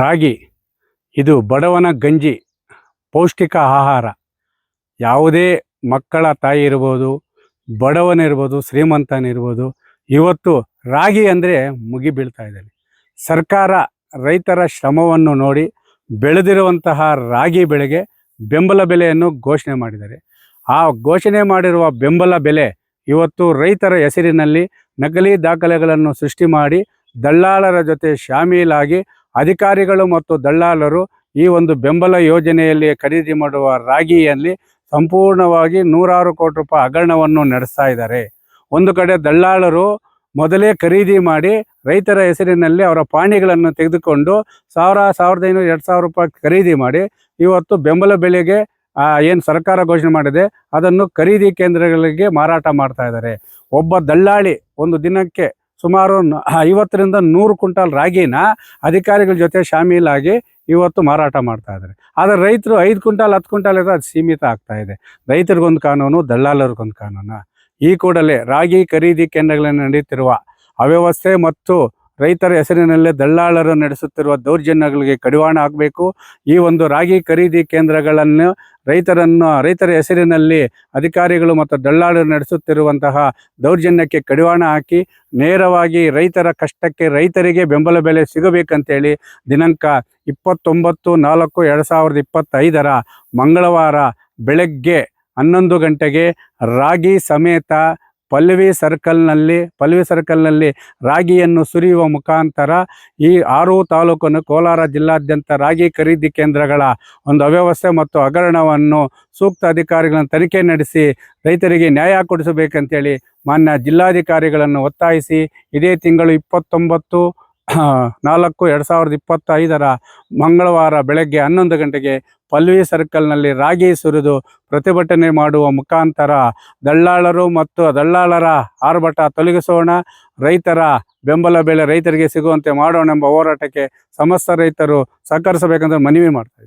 ರಾಗಿ, ಇದು ಬಡವನ ಗಂಜಿ, ಪೌಷ್ಟಿಕ ಆಹಾರ. ಯಾವುದೇ ಮಕ್ಕಳ ತಾಯಿ ಇರ್ಬೋದು ಬಡವನಿರ್ಬೋದು ಶ್ರೀಮಂತನಿರ್ಬೋದು ಇವತ್ತು ರಾಗಿ ಅಂದರೆ ಮುಗಿ ಬೀಳ್ತಾ ಇದ್ದಾನೆ ಸರ್ಕಾರ ರೈತರ ಶ್ರಮವನ್ನು ನೋಡಿ ಬೆಳೆದಿರುವಂತಹ ರಾಗಿ ಬೆಳೆಗೆ ಬೆಂಬಲ ಬೆಲೆಯನ್ನು ಘೋಷಣೆ ಮಾಡಿದ್ದಾರೆ. ಆ ಘೋಷಣೆ ಮಾಡಿರುವ ಬೆಂಬಲ ಬೆಲೆ ಇವತ್ತು ರೈತರ ಹೆಸರಿನಲ್ಲಿ ನಕಲಿ ದಾಖಲೆಗಳನ್ನು ಸೃಷ್ಟಿ ಮಾಡಿ ದಳ್ಳಾಳರ ಜೊತೆ ಶಾಮೀಲಾಗಿ ಅಧಿಕಾರಿಗಳು ಮತ್ತು ದಳ್ಳಾಲರು ಈ ಒಂದು ಬೆಂಬಲ ಯೋಜನೆಯಲ್ಲಿ ಖರೀದಿ ಮಾಡುವ ರಾಗಿಯಲ್ಲಿ ಸಂಪೂರ್ಣವಾಗಿ ನೂರಾರು ಕೋಟಿ ರೂಪಾಯಿ ಹಗರಣವನ್ನು ನಡೆಸ್ತಾ ಇದ್ದಾರೆ. ಒಂದು ಕಡೆ ದಳ್ಳಾಳರು ಮೊದಲೇ ಖರೀದಿ ಮಾಡಿ ರೈತರ ಹೆಸರಿನಲ್ಲಿ ಅವರ ಪಾಣಿಗಳನ್ನು ತೆಗೆದುಕೊಂಡು ಸಾವಿರ, ಸಾವಿರದ ಐನೂರು, ಎರಡು ಸಾವಿರ ರೂಪಾಯಿ ಖರೀದಿ ಮಾಡಿ ಇವತ್ತು ಬೆಂಬಲ ಬೆಲೆಗೆ ಏನು ಸರ್ಕಾರ ಘೋಷಣೆ ಮಾಡಿದೆ, ಅದನ್ನು ಖರೀದಿ ಕೇಂದ್ರಗಳಿಗೆ ಮಾರಾಟ ಮಾಡ್ತಾ ಇದ್ದಾರೆ. ಒಬ್ಬ ದಳ್ಳಾಳಿ ಒಂದು ದಿನಕ್ಕೆ ಸುಮಾರು ಐವತ್ತರಿಂದ ನೂರು ಕ್ವಿಂಟಾಲ್ ರಾಗಿನ ಅಧಿಕಾರಿಗಳ ಜೊತೆ ಶಾಮೀಲಾಗಿ ಇವತ್ತು ಮಾರಾಟ ಮಾಡ್ತಾ ಇದ್ದಾರೆ. ಆದರೆ ರೈತರು ಐದು ಕ್ವಿಂಟಾಲ್, ಹತ್ತು ಕ್ವಿಂಟಾಲ್ ಇದ್ರೆ ಅದು ಸೀಮಿತ ಆಗ್ತಾ ಇದೆ. ರೈತರಿಗೊಂದು ಕಾನೂನು ದಲ್ಲಾಳರಿಗೊಂದು ಕಾನೂನು. ಈ ಕೂಡಲೇ ರಾಗಿ ಖರೀದಿ ಕೇಂದ್ರಗಳಲ್ಲಿ ನಡೆಯುತ್ತಿರುವ ಅವ್ಯವಸ್ಥೆ ಮತ್ತು ರೈತರ ಹೆಸರಿನಲ್ಲೇ ದಳ್ಳಾಳರು ನಡೆಸುತ್ತಿರುವ ದೌರ್ಜನ್ಯಗಳಿಗೆ ಕಡಿವಾಣ ಹಾಕಬೇಕು. ಈ ಒಂದು ರಾಗಿ ಖರೀದಿ ಕೇಂದ್ರಗಳನ್ನು ರೈತರನ್ನು, ರೈತರ ಹೆಸರಿನಲ್ಲಿ ಅಧಿಕಾರಿಗಳು ಮತ್ತು ದಳ್ಳಾಳರು ನಡೆಸುತ್ತಿರುವಂತಹ ದೌರ್ಜನ್ಯಕ್ಕೆ ಕಡಿವಾಣ ಹಾಕಿ ನೇರವಾಗಿ ರೈತರ ಕಷ್ಟಕ್ಕೆ ರೈತರಿಗೆ ಬೆಂಬಲ ಬೆಲೆ ಸಿಗಬೇಕಂತೇಳಿ ದಿನಾಂಕ ಇಪ್ಪತ್ತೊಂಬತ್ತು ನಾಲ್ಕು ಎರಡು ಸಾವಿರದ ಇಪ್ಪತ್ತೈದರ ಮಂಗಳವಾರ ಬೆಳಗ್ಗೆ ಹನ್ನೊಂದು ಗಂಟೆಗೆ ರಾಗಿ ಸಮೇತ ಪಲ್ಲವಿ ಸರ್ಕಲ್ನಲ್ಲಿ ಪಲ್ಲವಿ ಸರ್ಕಲ್ನಲ್ಲಿ ರಾಗಿಯನ್ನು ಸುರಿಯುವ ಮುಖಾಂತರ ಈ ಆರು ತಾಲೂಕನ್ನು ಕೋಲಾರ ಜಿಲ್ಲಾದ್ಯಂತ ರಾಗಿ ಖರೀದಿ ಕೇಂದ್ರಗಳ ಒಂದು ಅವ್ಯವಸ್ಥೆ ಮತ್ತು ಹಗರಣವನ್ನು ಸೂಕ್ತ ಅಧಿಕಾರಿಗಳನ್ನು ತನಿಖೆ ನಡೆಸಿ ರೈತರಿಗೆ ನ್ಯಾಯ ಕೊಡಿಸಬೇಕಂತೇಳಿ ಮಾನ್ಯ ಜಿಲ್ಲಾಧಿಕಾರಿಗಳನ್ನು ಒತ್ತಾಯಿಸಿ ಇದೇ ತಿಂಗಳು ಇಪ್ಪತ್ತೊಂಬತ್ತು, ನಾಲ್ಕು, ಎರಡು ಸಾವಿರದ ಇಪ್ಪತ್ತೈದರ ಮಂಗಳವಾರ ಬೆಳಗ್ಗೆ ಹನ್ನೊಂದು ಗಂಟೆಗೆ ಪಲ್ವಿ ಸರ್ಕಲ್ನಲ್ಲಿ ರಾಗಿ ಸುರಿದು ಪ್ರತಿಭಟನೆ ಮಾಡುವ ಮುಖಾಂತರ ದಳ್ಳಾಳರು ಮತ್ತು ದಳ್ಳಾಳರ ಆರ್ಭಟ ತೊಲಗಿಸೋಣ. ರೈತರ ಬೆಂಬಲ ಬೆಲೆ ರೈತರಿಗೆ ಸಿಗುವಂತೆ ಮಾಡೋಣ ಎಂಬ ಹೋರಾಟಕ್ಕೆ ಸಮಸ್ತ ರೈತರು ಸಹಕರಿಸಬೇಕೆಂದು ಮನವಿ ಮಾಡ್ತಾ